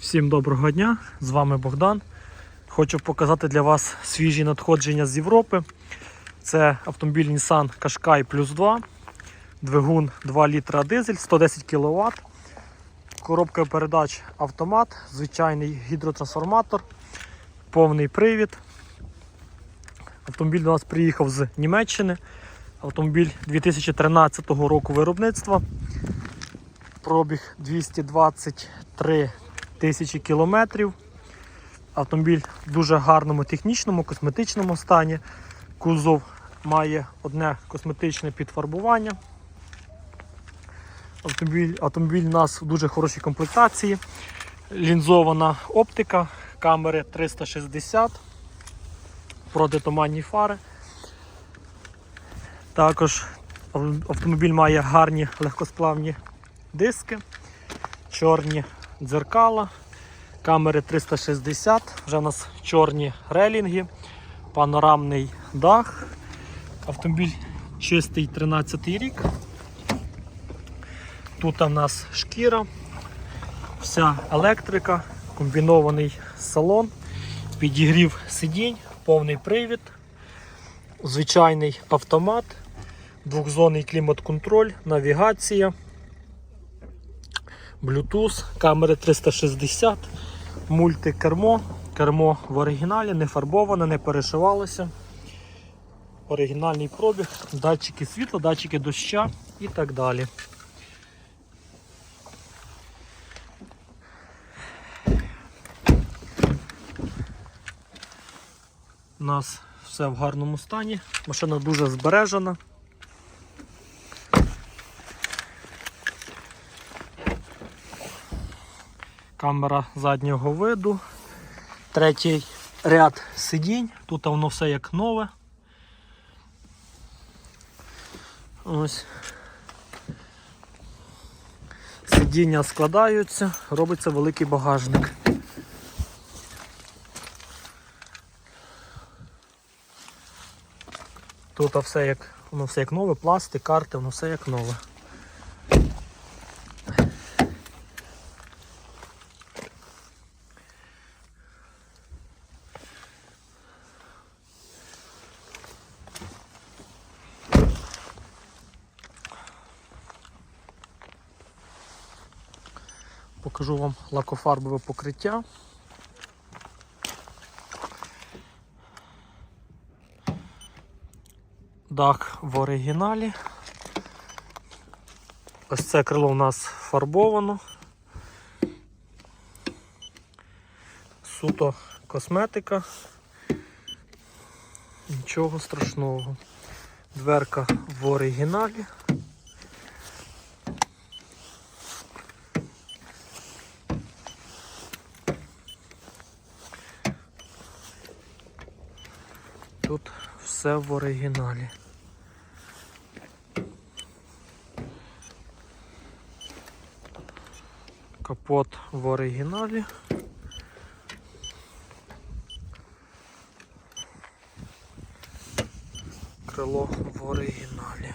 Всім доброго дня! З вами Богдан. Хочу показати для вас свіжі надходження з Європи. Це автомобіль Nissan Qashqai Plus 2, двигун 2 літра дизель, 110 кВт, коробка передач автомат, звичайний гідротрансформатор, повний привід. Автомобіль до нас приїхав з Німеччини. Автомобіль 2013 року виробництва. Пробіг 223 тисячі кілометрів. Автомобіль в дуже гарному технічному, косметичному стані. Кузов має одне косметичне підфарбування. Автомобіль, автомобіль у нас в дуже хорошій комплектації. Лінзована оптика, камери 360, протитуманні фари. Також автомобіль має гарні легкосплавні диски, чорні дзеркала, камери 360, вже у нас чорні релінги, панорамний дах. Автомобіль чистий 13 рік. Тут у нас шкіра, вся електрика, комбінований салон, підігрів сидінь, повний привід, звичайний автомат, двохзонний клімат-контроль, навігація. Bluetooth, камери 360, мультикермо, кермо в оригіналі, не фарбоване, не перешивалося. Оригінальний пробіг, датчики світла, датчики доща і так далі. У нас все в гарному стані, машина дуже збережена. Камера заднього виду. Третій ряд сидінь. Тут воно все як нове. Ось. Сидіння складаються, робиться великий багажник. Тут все як, воно все як нове, пластик, карти, воно все як нове. Покажу вам лакофарбове покриття. Дах в оригіналі. Ось це крило у нас фарбовано. Суто косметика. Нічого страшного. Дверка в оригіналі. Тут все в оригіналі. Капот в оригіналі. Крило в оригіналі.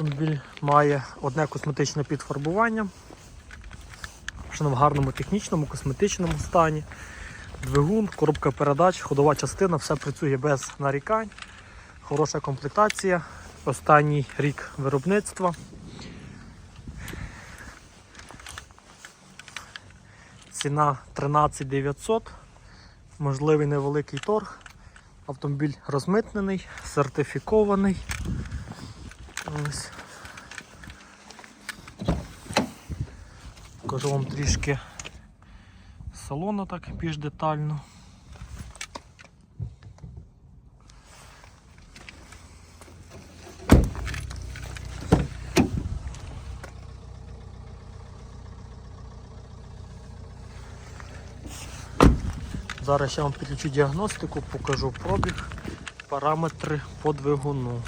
Автомобіль має одне косметичне підфарбування. Машина в гарному технічному, косметичному стані. Двигун, коробка передач, ходова частина, все працює без нарікань. Хороша комплектація. Останній рік виробництва. Ціна 13 900, можливий невеликий торг. Автомобіль розмитнений, сертифікований. Ось. Покажу вам трішки салону так більш детально. Зараз я вам підключу діагностику, покажу пробіг, параметри по двигуну.